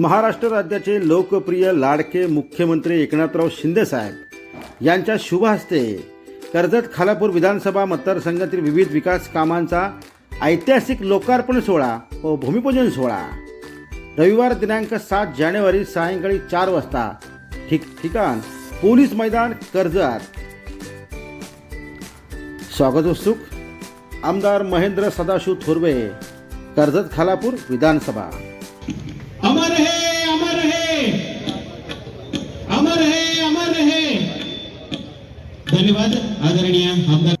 महाराष्ट्र राज्याचे लोकप्रिय लाडके मुख्यमंत्री एकनाथराव शिंदेसाहेब यांच्या शुभ हस्ते कर्जत खालापूर विधानसभा मतदारसंघातील विविध विकास कामांचा ऐतिहासिक लोकार्पण सोहळा व भूमिपूजन सोहळा. रविवार दिनांक सात जानेवारी सायंकाळी चार वाजता ठिक ठिकाण पोलीस मैदान कर्जत. स्वागत उत्सुक आमदार महेंद्र सदाशिव थोरवे कर्जत खालापूर विधानसभा. अमर है अमर है। अमर है अमर है। धन्यवाद आदरणीय आमदार